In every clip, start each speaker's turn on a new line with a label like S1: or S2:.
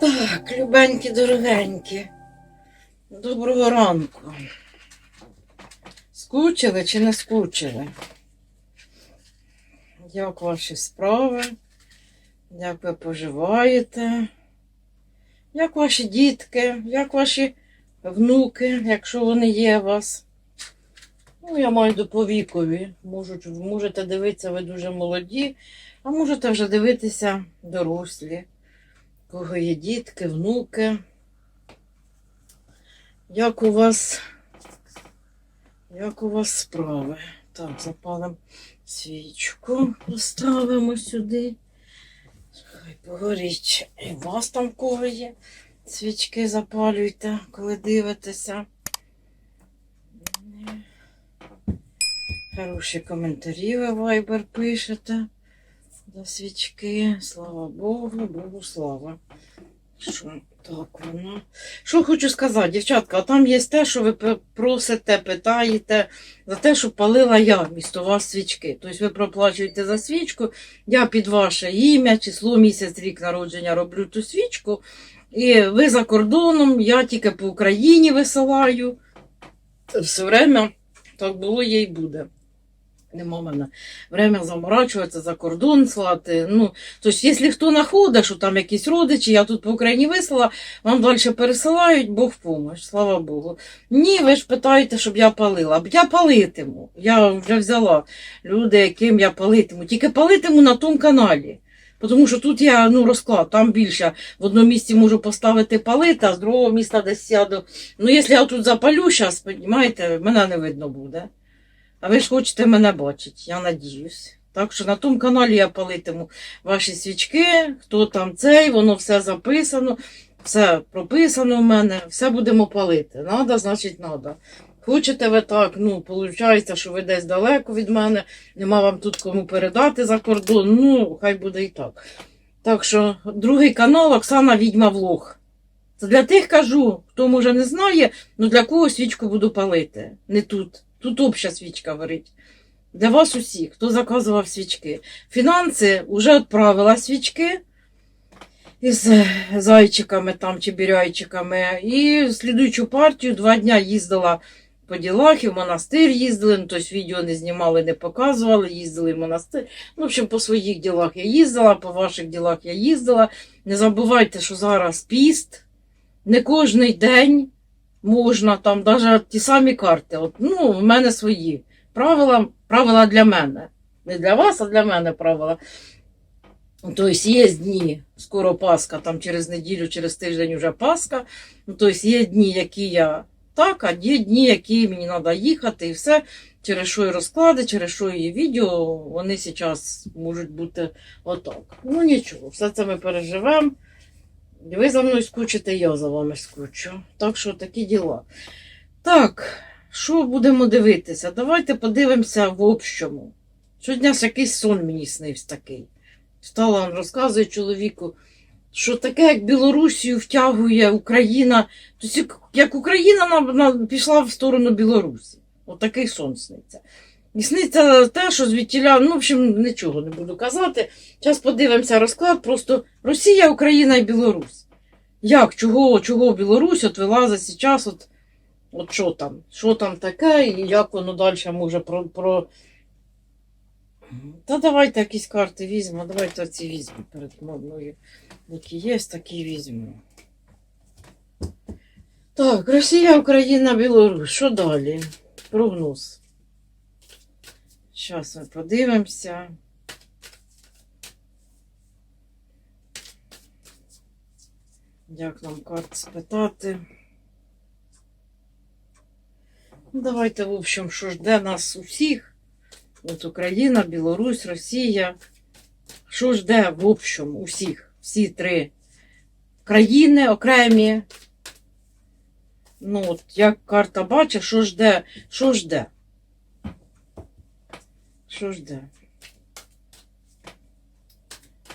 S1: Так, любенькі, дорогенькі. Доброго ранку. Скучили чи не скучили? Як ваші справи? Як ви поживаєте? Як ваші дітки? Як ваші внуки, якщо вони є у вас? Ну, я маю до по. Можуть, можете дивитися, ви дуже молоді, а можете вже дивитися дорослі. Кого є дітки, внуки. Як у вас, як у вас справи? Так, запалимо свічку, поставимо сюди. Хай погоріть. І у вас там кого є. Свічки запалюйте, коли дивитеся. Хороші коментарі ви Viber пишете. До свічки. Слава Богу, Богу слава. Що так воно? Що хочу сказати, дівчатка, а там є те, що ви просите, питаєте за те, що палила я вмісто вас свічки. Тобто ви проплачуєте за свічку, я під ваше ім'я, число, місяць, рік народження роблю ту свічку. І ви за кордоном, я тільки по Україні висилаю. Все время так було є і буде. В мене время заморачуватися за кордон слати. Ну, тобто, якщо хто знаходить, що там якісь родичі, я тут по Україні вислала, вам далі пересилають, Бог в помощь, слава Богу. Ні, ви ж питаєте, щоб я палила. Я палитиму. Я вже взяла люди, яким я палитиму. Тільки палитиму на тому каналі. Тому що тут я ну, розклад, там більше. В одному місці можу поставити палити, а з другого міста десь сяду. Ну, якщо я тут запалю зараз, розумієте, мене не видно буде. А ви ж хочете мене бачити, я надіюсь. Так що на тому каналі я палитиму ваші свічки, хто там цей, воно все записано, все прописано в мене, все будемо палити. Надо, значить, надо. Хочете ви так, ну, виходить, що ви десь далеко від мене, нема вам тут кому передати за кордон, ну, хай буде і так. Так що, другий канал Оксана Відьма Влог. Це для тих кажу, хто може не знає, ну для кого свічку буду палити. Не тут. Тут обща свічка горить. Для вас усіх, хто заказував свічки. Фінанси вже відправила свічки із зайчиками там чи біряйчиками. І слідуючу партію два дня їздила по ділах, і в монастир їздили. Ну, тобто відео не знімали, не показували, їздили в монастир. Ну, в общем, по своїх ділах я їздила, по ваших ділах я їздила. Не забувайте, що зараз піст. Не кожний день можна там навіть ті самі карти. От, ну, в мене свої. Правила, правила для мене. Не для вас, а для мене правила. Тобто є дні, скоро Пасха, там через неділю, через тиждень вже Пасха. Ну, тобто є дні, які я так, а є дні, які мені треба їхати, і все. Через що і розклади, через що і відео, вони зараз можуть бути отак. Ну нічого, все це ми переживемо. Ви за мною скучите, я за вами скучу. Так що такі діла. Так, що будемо дивитися? Давайте подивимося в общому. Ж якийсь сон мені снився такий. Встала, розказує чоловіку, що таке, як Білорусію втягує Україна. Тобто, як- Україна на, на, пішла в сторону Білорусі. Отакий сон сниться. І сниться те, що звідтіля, ну, в общем, нічого не буду казати. Зараз подивимося розклад. Просто Росія, Україна і Білорусь. Як, чого, чого Білорусь от вилазить зараз, от, от що там? Що там таке, і як воно далі може про. про... Та давайте якісь карти візьмемо, давайте ці візьмемо перед мною. Які є, такі візьмемо. Так, Росія, Україна, Білорусь. Що далі? Прогноз. Зараз ми подивимося. Як нам карт спитати? Давайте, в общем, що жде нас усіх. От Україна, Білорусь, Росія. Що жде в общем усіх? Всі три країни окремі. Ну, от як карта бачить, що жде, що жде? Що ж жде?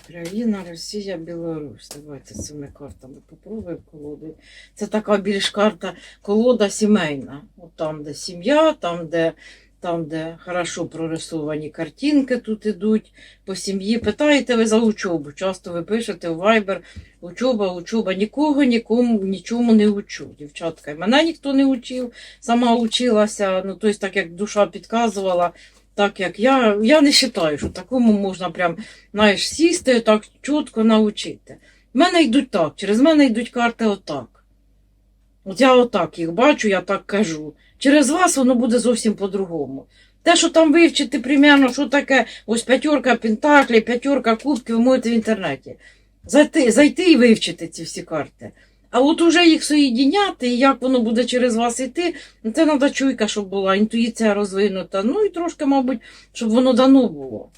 S1: Україна, Росія, Білорусь. Давайте цими картами попробуємо колоду. Це така більш карта колода сімейна. От там, де сім'я, там, де там, де хорошо прорисовані картинки тут ідуть по сім'ї. Питаєте ви за учобу. Часто ви пишете у Viber учоба, учоба. Нікого, нікому, нічому не учу, дівчатка. Мене ніхто не учив, сама училася, ну, тобто, так як душа підказувала. Так як я, я не вважаю, що такому можна прям, знаєш, сісти, так чітко навчити. В мене йдуть так, через мене йдуть карти отак. От я отак їх бачу, я так кажу. Через вас воно буде зовсім по-другому. Те, що там вивчити примерно, що таке ось п'ятерка пентаклів, п'ятерка кубків, ви можете в інтернеті. Зайти, зайти і вивчити ці всі карти. А от уже їх соєдіняти, і як воно буде через вас йти, ну, це треба чуйка, щоб була, інтуїція розвинута. Ну і трошки, мабуть, щоб воно дано було.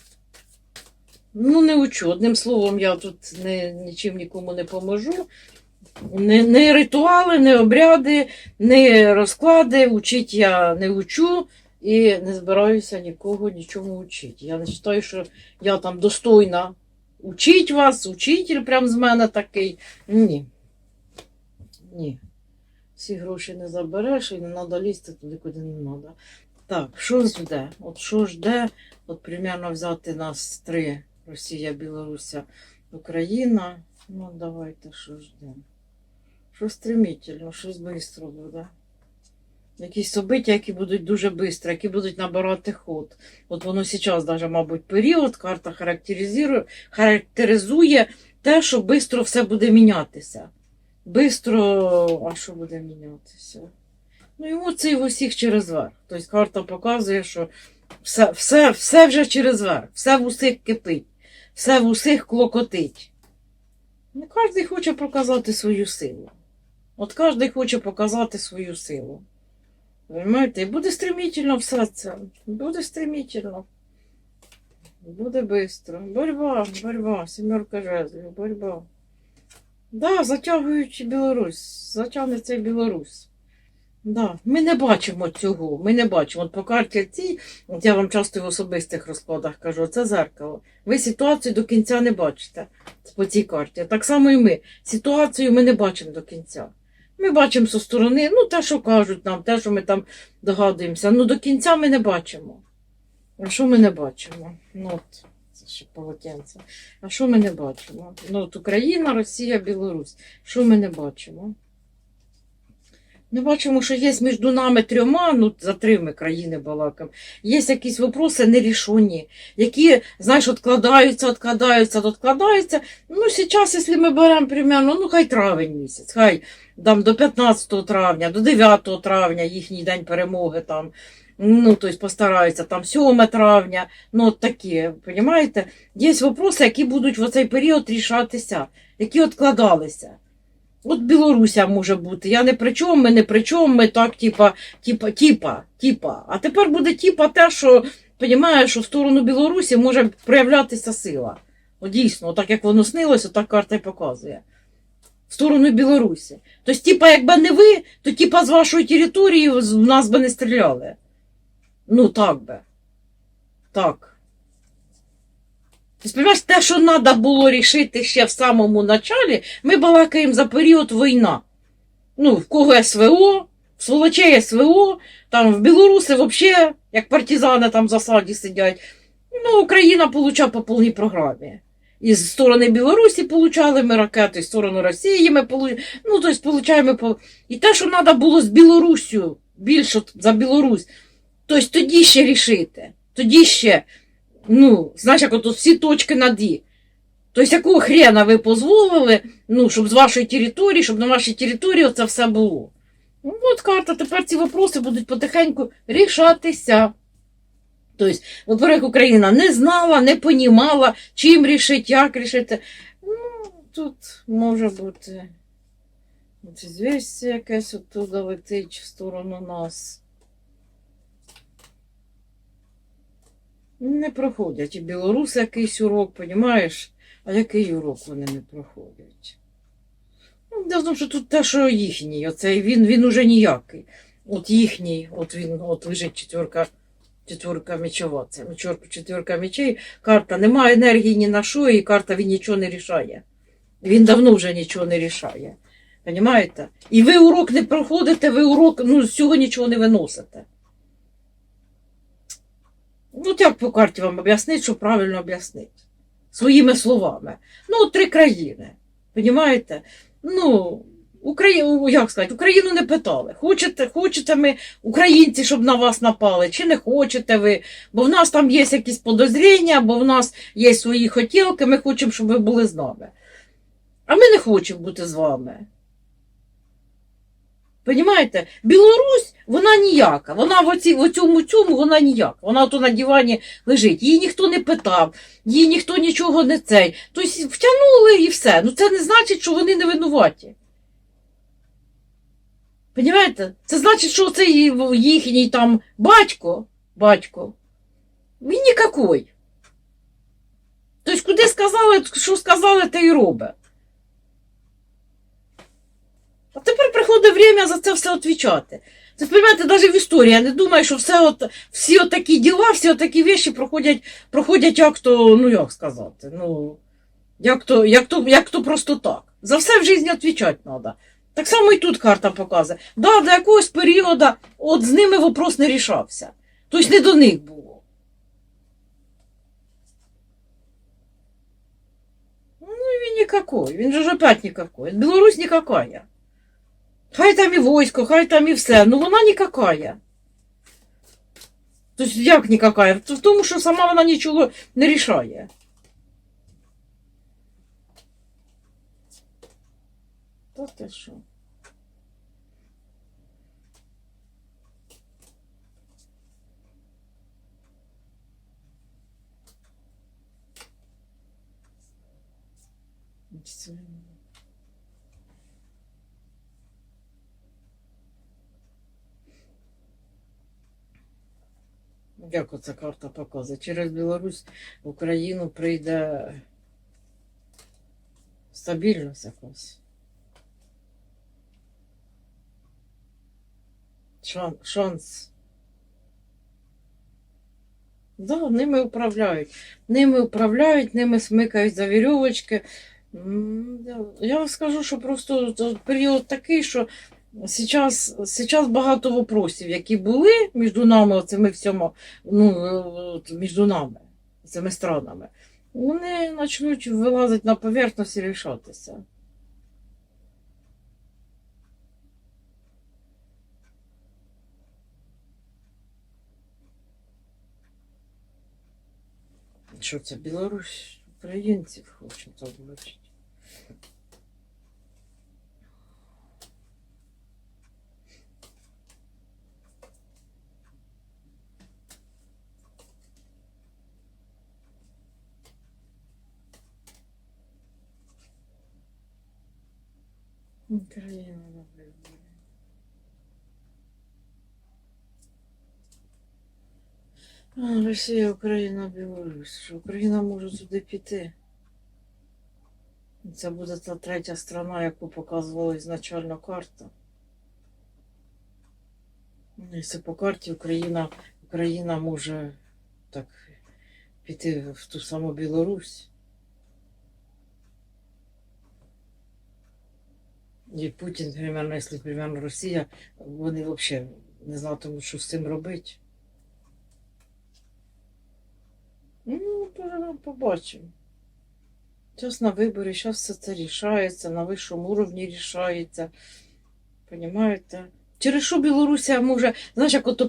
S1: Ну, не учу. Одним словом, я тут не, нічим нікому не поможу. Не, не ритуали, не обряди, не розклади. Учить я не учу і не збираюся нікого нічому учити. Я не вважаю, що я там достойна учить вас, учитель прям з мене такий. Ні. Ні. Всі гроші не забереш і не треба лізти туди, куди не треба. Так, що жде? От що жде? От примерно взяти нас три: Росія, Білоруся, Україна. Ну, давайте що ждемо. Що стремительно, щось швидко буде. Якісь собиття, які будуть дуже швидко, які будуть набирати ход. От воно зараз, даже, мабуть, період, карта характеризує, характеризує те, що швидко все буде мінятися. Бистро, а що буде мінятися? Ну, емоції в усіх через верх. Тобто карта показує, що все, все, все вже через верх, все в усіх кипить, все в усіх клокотить. Не кожен хоче показати свою силу. От кожен хоче показати свою силу. Понимаєте? І буде стремительно все це. Буде стремительно. Буде швидко. Борьба, борьба, сімерка жезлів, борьба. Да, затягуючи Білорусь, затягнеться Білорусь. Да. Ми не бачимо цього. Ми не бачимо. От по карті цій, от я вам часто в особистих розкладах кажу, це зеркало. Ви ситуацію до кінця не бачите по цій карті. Так само і ми. Ситуацію ми не бачимо до кінця. Ми бачимо зі сторони, ну, те, що кажуть нам, те, що ми там догадуємося. Ну, до кінця ми не бачимо. А що ми не бачимо? Ну, от, ще полотенце. А що ми не бачимо? Ну, от Україна, Росія, Білорусь. Що ми не бачимо? Ми бачимо, що є між нами трьома, ну за трьома країни балакам, є якісь вопроси нерішені, які, знаєш, відкладаються, відкладаються, відкладаються. Ну, зараз, якщо ми беремо примерно, ну хай травень місяць, хай там до 15 травня, до 9 травня їхній день перемоги там. Ну, тобто постараються там 7 травня, ну от такі, розумієте? Є вопроси, які будуть в цей період рішатися, які відкладалися. От Білоруся може бути. Я не при чому, ми не при чому, ми так, типа, типа, типа, типа. А тепер буде типа те, що розумієш, що в сторону Білорусі може проявлятися сила. От дійсно, так як воно снилося, так карта й показує. В сторону Білорусі. Тобто, типа, якби не ви, то типа з вашої території в нас би не стріляли. Ну, так би. Так. Ти розумієш, те, що треба було рішити ще в самому началі, ми балакаємо за період війна. Ну, в кого СВО, в сволочей СВО, там в Білоруси взагалі, як партизани там в засаді сидять. Ну, Україна получає по повній програмі. І з сторони Білорусі получали ми ракети, з сторони Росії ми получали. Ну, тобто, получаємо по. І те, що треба було з Білоруссю, більше за Білорусь, тобто тоді ще рішити. Тоді ще ну, знаєш, як от всі точки над «і». Тобто, якого хрена ви дозволили, ну, щоб з вашої території, щоб на вашій території це все було. Ну, от карта, тепер ці вопроси будуть потихеньку рішатися. Тобто, во-первых, Україна не знала, не понімала, чим рішити, як рішити. Ну, тут може бути от звістя якесь оттуда летить в сторону нас. Не проходять. І білоруси якийсь урок, понімаєш? А який урок вони не проходять? Ну, тому, що тут те, що їхній, оцей він, він уже ніякий. От їхній, от він, от лежить четверка, четверка мечова. Це четверка, мечей. Карта немає енергії ні на що, і карта він нічого не рішає. Він давно вже нічого не рішає. Понімаєте? І ви урок не проходите, ви урок, ну, з цього нічого не виносите. Ну, як по карті вам об'яснити, що правильно об'яснити? Своїми словами. Ну, три країни. Понімаєте? Ну, Україну, як сказати, Україну не питали. Хочете, хочете ми, українці, щоб на вас напали, чи не хочете ви? Бо в нас там є якісь подозріння, бо в нас є свої хотілки, ми хочемо, щоб ви були з нами. А ми не хочемо бути з вами. Понімаєте? Білорусь, вона ніяка. Вона в, оці, в цьому цьому вона ніяка. Вона то на дивані лежить. Її ніхто не питав, їй ніхто нічого не цей. Тобто втягнули і все. Ну це не значить, що вони не винуваті. Понімаєте? Це значить, що цей їхній там батько, батько, він нікакой. Тобто, куди сказали, що сказали, те й робить. А тепер приходить время за це все відповідати. Це, розумієте, навіть в історії. Я не думаю, що все от, всі отакі діла, всі отакі вещі проходять, проходять як то, ну як сказати, ну, як то, як то, як то просто так. За все в житті відповідати треба. Так само і тут карта показує. Да, до якогось періоду от з ними вопрос не рішався. Тобто не до них було. Ну, він никакой, він же ж опять никакой. Білорусь никакая. Хай там і військо, хай там і все, ну вона никакая. Тобто як никакая? В тому, що сама вона нічого не рішає. Та ти що? Це- Як оця карта показує? Через Білорусь в Україну прийде стабільність якась. Шан, шанс. Да, ними управляють. Ними управляють, ними смикають за вірьовочки. Я вам скажу, що просто період такий, що зараз, зараз багато вопросів, які були між нами, оцими всьому, ну, між нами, цими странами, вони почнуть вилазити на поверхність і рішатися. Що це Білорусь українців хоче облучити? Україна на виборі. Росія, Україна, Білорусь. Україна може сюди піти. Це буде та третя страна, яку показувала ізначально карта. Якщо по карті Україна, Україна може так піти в ту саму Білорусь. І Путін, примерно, якщо примерно Росія, вони взагалі не знатимуть, що з цим робити. Ну, побачимо. Зараз на виборі, зараз все це рішається, на вищому уровні рішається. Понімаєте? Через що Білорусія може, знаєш, як ото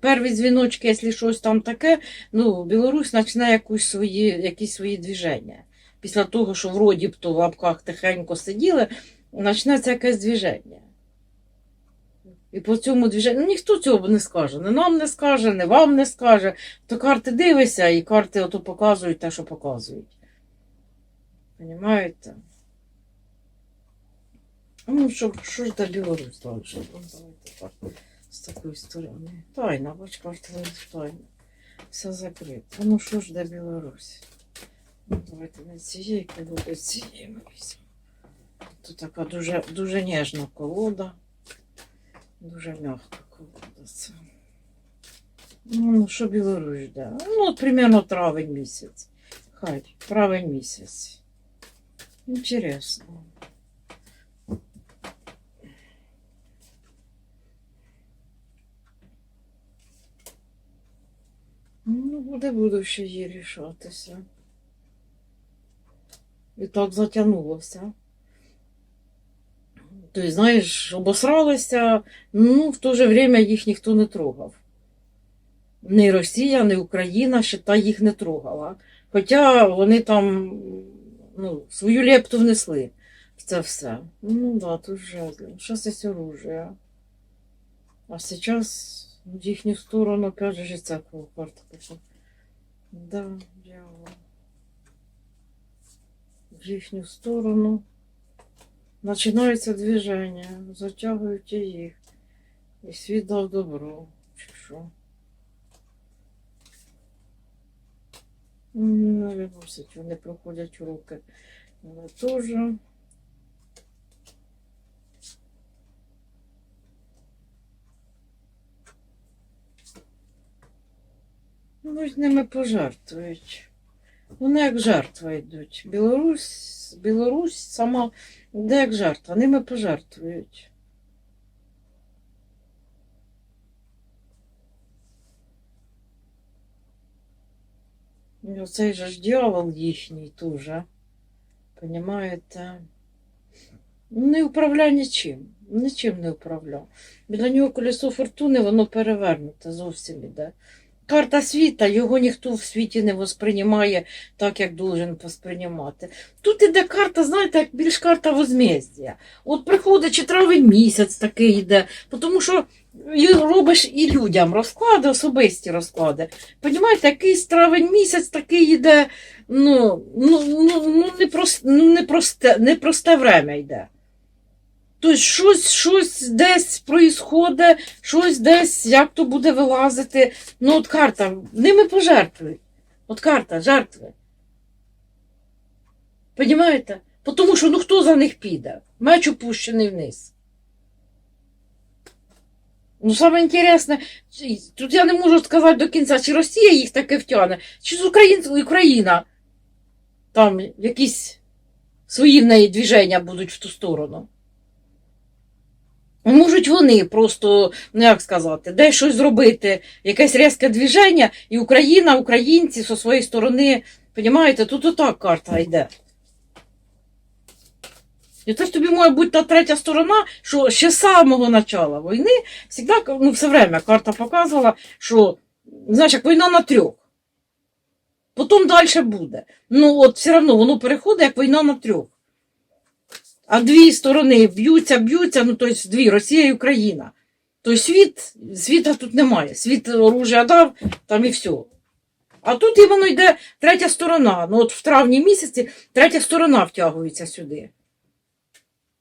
S1: перші дзвіночки, якщо щось там таке, ну, Білорусь почне якусь свої, якісь свої движення. Після того, що вроді б то в лапках тихенько сиділи, почнеться якесь движення. І по цьому движенню ну, ніхто цього не скаже. Не нам не скаже, не вам не скаже. То карти дивишся, і карти ото показують те, що показують. Понимаєте? Ну, що, що ж до Білорусь далі? Ну, давайте так, з такої сторони. Тайна, бач, карта не тайна. Все закрито. Ну що ж до Білорусі? Ну, давайте не цієї колоди, цієї ми візьмемо. Тут така дуже, дуже ніжна колода. Дуже м'яка колода це. Ну, ну що Білорусь, да? Ну, от примерно травень місяць. Хай, травень місяць. Интересно. Ну, буде буду ще її рішатися. І так затягнулося. Тобто, знаєш, обосралися, ну, в то же время їх ніхто не трогав. Ні Росія, ні Україна, ще та їх не трогала. Хоча вони там ну, свою лепту внесли в це все. Ну да, тут жаль. Зараз є оружие. А сейчас в їхню сторону опять же ця карта пішла. Да, дьявол. В їхню сторону починається движення, затягують їх. І світ дав добро. Чи що? Не виносять, вони проходять уроки. Але теж. Ну, з ними пожертвують. Вони як жертва йдуть. Білорусь, Білорусь сама йде як жертва, ними пожертвують. І оцей же ж дьявол їхній теж. Понімаєте? Не управляє нічим. Нічим не управляв. Біля нього колесо фортуни, воно перевернуте зовсім іде. Карта світа, його ніхто в світі не восприймає так, як должен восприймати. Тут іде карта, знаєте, як більш карта возмездя. От приходить чи травень місяць такий йде, тому що робиш і людям розклади, особисті розклади. Понімаєте, якийсь травень місяць такий йде, ну, ну, ну, ну, непросте, ну непросте, непросте время йде. Тобто щось, щось десь проїсходить, щось десь, як то буде вилазити. Ну, от карта, ними пожертвують. От карта, жертви. Понімаєте? Тому що ну хто за них піде? Меч опущений вниз. Ну, саме інтересне, тут я не можу сказати до кінця, чи Росія їх таке втягне, чи з Україн, Україна. Там якісь свої в неї движення будуть в ту сторону. Можуть вони просто, ну як сказати, десь щось зробити, якесь різке движення, і Україна, українці зі своєї сторони, розумієте, тут отак карта йде. І це ж тобі може бути та третя сторона, що ще з самого початку війни, завжди, ну, все время карта показувала, що, знаєш, як війна на трьох. Потім далі буде. Ну, от все одно воно переходить як війна на трьох. А дві сторони б'ються, б'ються, ну тобто дві Росія і Україна. Тобто світ, світа тут немає. Світ оружия дав, там і все. А тут іменно йде третя сторона. Ну от в травні місяці третя сторона втягується сюди.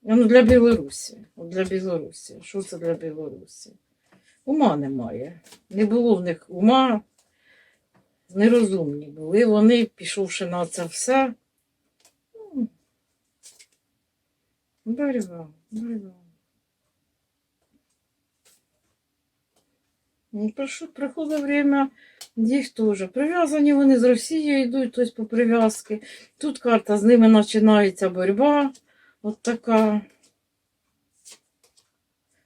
S1: Ну, для Білорусі. Для Білорусі. Що це для Білорусі? Ума немає. Не було в них ума. Нерозумні були. Вони, пішовши на це все. ну, Борьба, борьба. Ну, прошу, приходить время, їх теж. Прив'язані вони з Росією йдуть, тобто по прив'язки. Тут карта, з ними починається боротьба. От така.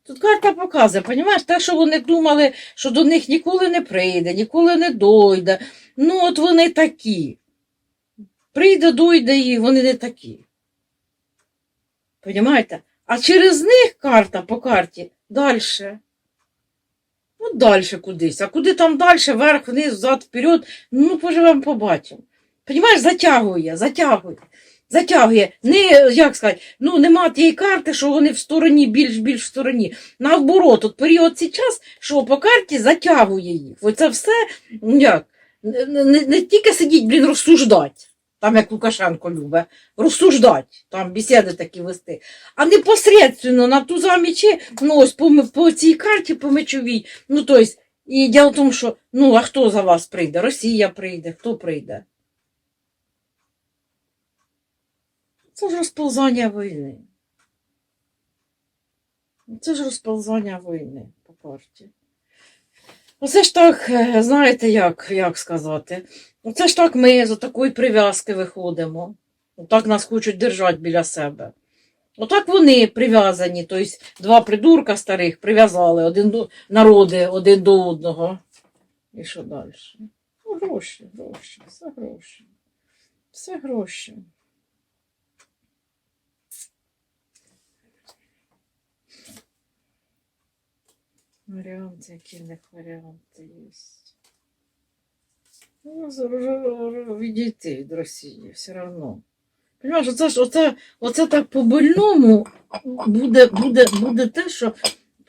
S1: Тут карта показує, понімаєш, те, що вони думали, що до них ніколи не прийде, ніколи не дойде. Ну, от вони такі. Прийде, дойде і вони не такі. Понімаєте? А через них карта по карті далі. От далі кудись. А куди там далі, вверх, вниз, взад, вперед, ну поживемо, побачимо. Понімаєш, затягує, затягує. Затягує. Не, як сказати, ну нема тієї карти, що вони в стороні, більш-більш в стороні. Наоборот, от період цей час, що по карті затягує їх. Оце все, ну, як, не, не, не тільки сидіть, блін, розсуждати. Там, як Лукашенко любить, розсуждати, там бесіди такі вести. А непосредственно на ту замічі, ну ось по, по цій карті, по мечовій, ну то есть, і діло в тому, що, ну, а хто за вас прийде? Росія прийде, хто прийде? Це ж розповзання війни. Це ж розповзання війни по карті. Оце ж так, е, знаєте, як, як сказати? Оце ж так ми з такої прив'язки виходимо. Отак нас хочуть держати біля себе. Отак вони прив'язані, тобто два придурка старих прив'язали один до народи один до одного. І що далі? гроші, гроші, все гроші. Все гроші. Варіанти, які в них варіанти є. Ну, відійти від Росії все одно. Понимаєш, оце оце, оце так по-больному буде, буде, буде те, що,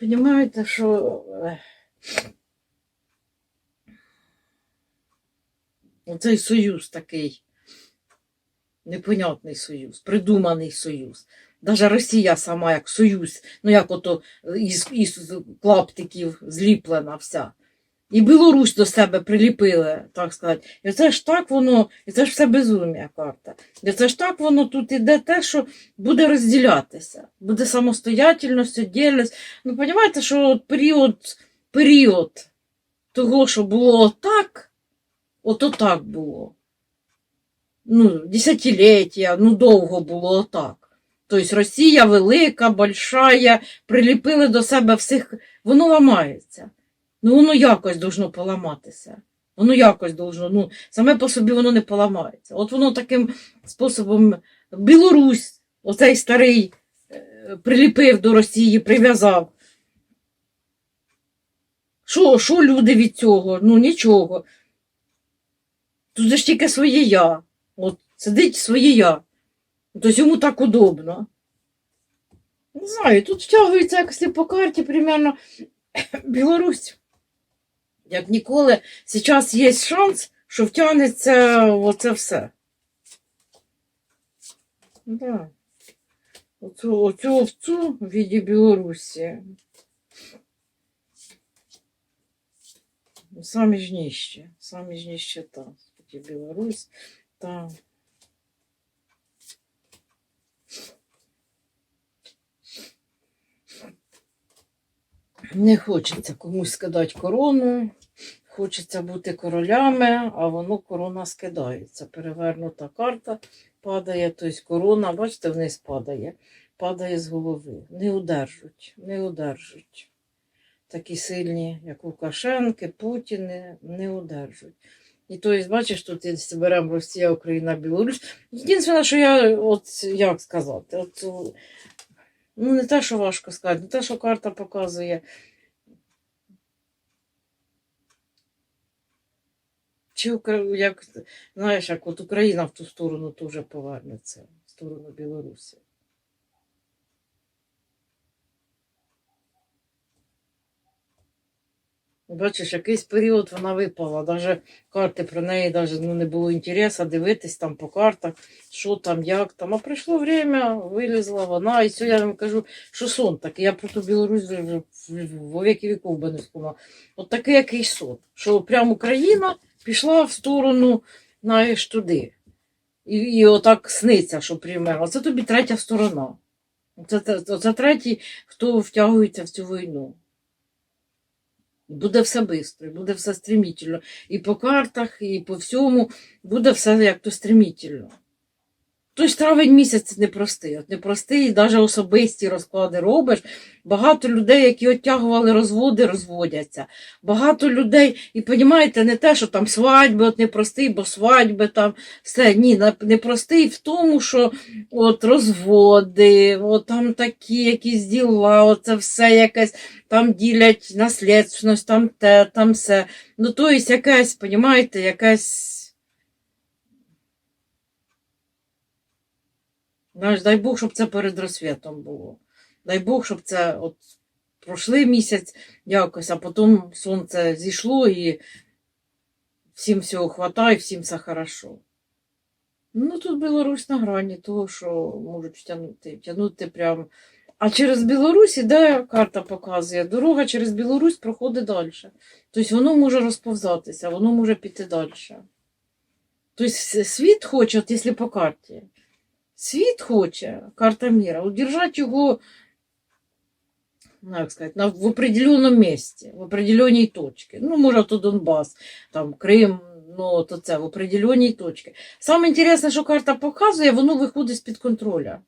S1: розумієте, що е, оцей союз такий непонятний союз, придуманий союз. Навіть Росія сама як союз, ну як ото із, із клаптиків зліплена вся. І Білорусь до себе приліпили, так сказати. І це ж так воно, і це ж все безумія карта. І це ж так воно тут іде те, що буде розділятися, буде самостоятельність, віддільність. Ну, розумієте, що от період, період того, що було так, ото так було. Ну, десятиліття, ну довго було так. Тобто Росія велика, большая, приліпили до себе всіх, воно ламається. Ну, воно якось должно поламатися. Воно якось должно, ну, саме по собі воно не поламається. От воно таким способом Білорусь, оцей старий, е, приліпив до Росії, прив'язав. Що, що люди від цього? Ну, нічого. Тут ж тільки своє я. От сидить своє я. Тобто йому так удобно. Не знаю, тут втягується якось по карті примерно Білорусь. Як ніколи, зараз є шанс, що втягнеться оце все. Да. Оцю, оцю овцу в віді Білорусі. Самі ж ніще, самі ж ніщета. Тоді Білорусь, та Не хочеться комусь скидати корону, хочеться бути королями, а воно корона скидається. Перевернута карта падає, тобто корона, бачите, вниз падає, падає з голови. Не удержуть, не удержуть. Такі сильні, як Лукашенки, Путіни, не удержуть. І тобто, бачиш, тут беремо Росія, Україна, Білорусь. Єдине, що я, от як сказати, от, ну не те, що важко сказати, не те, що карта показує. Чи як, знаєш, як от Україна в ту сторону теж повернеться, в сторону Білорусі. Бачиш, якийсь період вона випала, навіть карти про неї навіть, ну, не було інтересу дивитись там по картах, що там, як там. А прийшло время, вилізла вона, і сьогодні я вам кажу, що сон такий. Я про ту Білорусь вже, во віки віков би не спомала. От такий якийсь сон, що прямо Україна пішла в сторону, знаєш, туди. І, і отак сниться, що примерно. Це тобі третя сторона. Це, це, це третій, хто втягується в цю війну. Буде все швидко, буде все стремительно. І по картах, і по всьому буде все як то стремительно. Тобто травень місяць непростий. От непростий, навіть особисті розклади робиш. Багато людей, які оттягували розводи, розводяться. Багато людей, і розумієте, не те, що там свадьби, от непростий, бо свадьби там все. Ні, непростий в тому, що от розводи, от там такі якісь діла, оце все якесь там ділять наслідственность, там те, там все. Ну, то є якась, розумієте, якась. Знаєш, дай Бог, щоб це перед розсвітом було. Дай Бог, щоб це от пройшли місяць якось, а потім сонце зійшло і всім всього хватає, всім все хорошо. Ну, тут Білорусь на грані того, що можуть втягнути, втягнути прямо. А через Білорусь іде карта показує. Дорога через Білорусь проходить далі. Тобто воно може розповзатися, воно може піти далі. Тобто світ хоче, от якщо по карті, світ хоче, карта міра, удержати його, ну, як сказати, на, в определеному місці, в определеній точці. Ну, може, то Донбас, там Крим, ну, то це в определеній точці. Саме інтересне, що карта показує, воно виходить з-під контроля.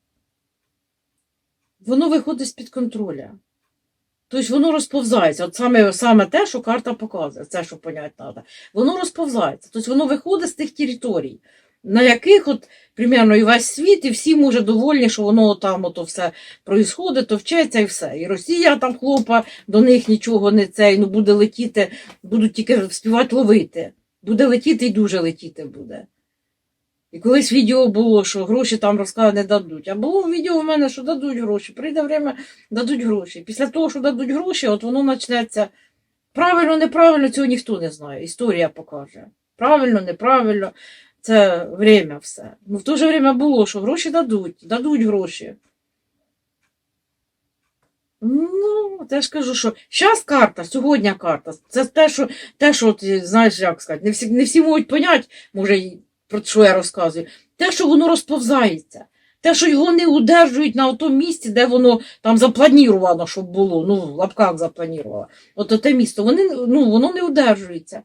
S1: Воно виходить з-під контроля. Тобто воно розповзається. От саме, саме те, що карта показує, це що понять треба. Воно розповзається. Тобто воно виходить з тих територій, на яких от примерно і весь світ, і всі може довольні, що воно там ото все проїсходить, то вчеться і все. І Росія там хлопа, до них нічого не цей, ну буде летіти, будуть тільки співати ловити. Буде летіти і дуже летіти буде. І колись відео було, що гроші там розказали не дадуть. А було відео у мене, що дадуть гроші. Прийде время, дадуть гроші. Після того, що дадуть гроші, от воно почнеться. Правильно, неправильно, цього ніхто не знає. Історія покаже. Правильно, неправильно. Це время все. Ну в то же время було, що гроші дадуть, дадуть гроші. Ну, ж кажу, що зараз карта, сьогодні карта. Це те, що, те, що ти знаєш, як сказати, не всі, не всі можуть поняти, може, про що я розказую. Те, що воно розповзається. Те, що його не удержують на тому місці, де воно там запланіровано, щоб було, ну, в лапках запланірувало. От те місто, вони, ну, воно не удержується.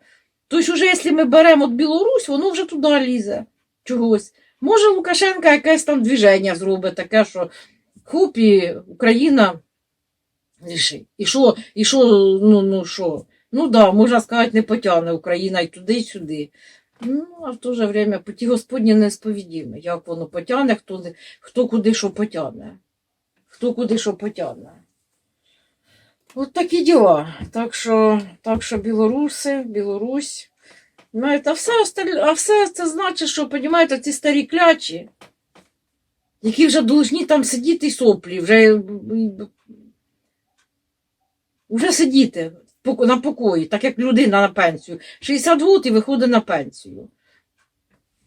S1: Тобто, вже якщо ми беремо от Білорусь, воно вже туди лізе чогось. Може, Лукашенка якесь там движення зробить таке, що хуп і Україна рішить. І що, і що, ну, ну що? Ну да, можна сказати, не потягне Україна і туди, і сюди. Ну, а в то же время путі Господні несповідімі. Як воно потягне, хто, хто куди що потягне. Хто куди що потягне. От такі діла. Так що, так що білоруси, Білорусь. Знаєте, а все, а все це значить, що, розумієте, ці старі клячі, які вже повинні там сидіти і соплі, вже, вже сидіти на покої, так як людина на пенсію. 60 років і виходить на пенсію.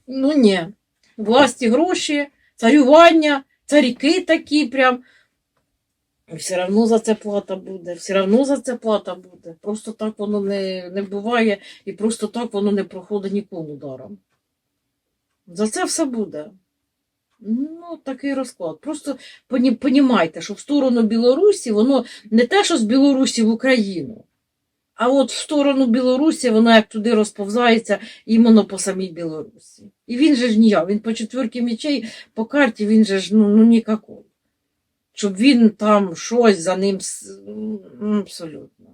S1: Ну ні. Власті гроші, царювання, царіки такі прям. Все одно за це плата буде, все одно за це плата буде. Просто так воно не, не буває і просто так воно не проходить нікому даром. За це все буде. Ну, такий розклад. Просто поні- понімайте, що в сторону Білорусі воно не те, що з Білорусі в Україну, а от в сторону Білорусі воно як туди розповзається іменно по самій Білорусі. І він же ж ніяк, він по четвірки мечей, по карті він же ж ну, ну ніякий. Щоб він там щось за ним абсолютно.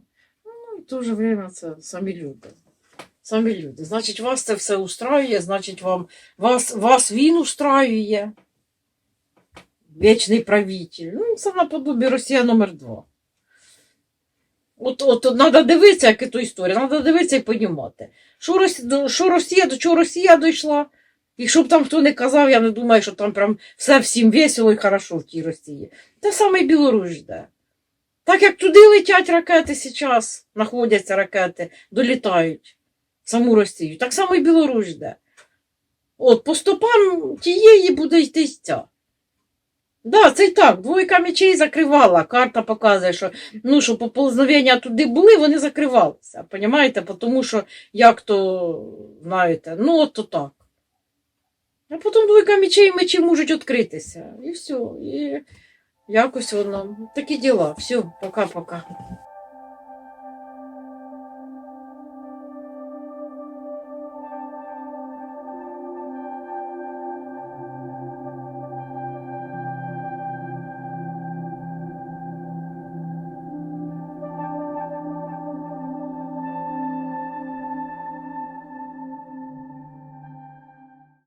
S1: Ну, і в то же время це самі люди. Самі люди. Значить, вас це все устраює, значить, вам, вас, вас він устраює. Вічний правитель. Ну, це наподобі Росія номер два. От, от, треба дивитися, яка то історія, треба дивитися і Росія, що Росія, до чого Росія дійшла? І щоб там хто не казав, я не думаю, що там прям все всім весело і хорошо в тій Росії. Те саме і Білорусь жде. Так як туди летять ракети зараз, знаходяться ракети, долітають в саму Росію, так само і Білорусь жде. От, по стопам тієї буде йти ця. Да, це й так. Двойка мечей закривала. Карта показує, що, ну, що поползновення туди були, вони закривалися. Понімаєте? Тому що як то, знаєте, ну от то так. А потім двойка мечей мечі можуть відкритися. І все. І якось воно. Такі діла. Все, пока-пока.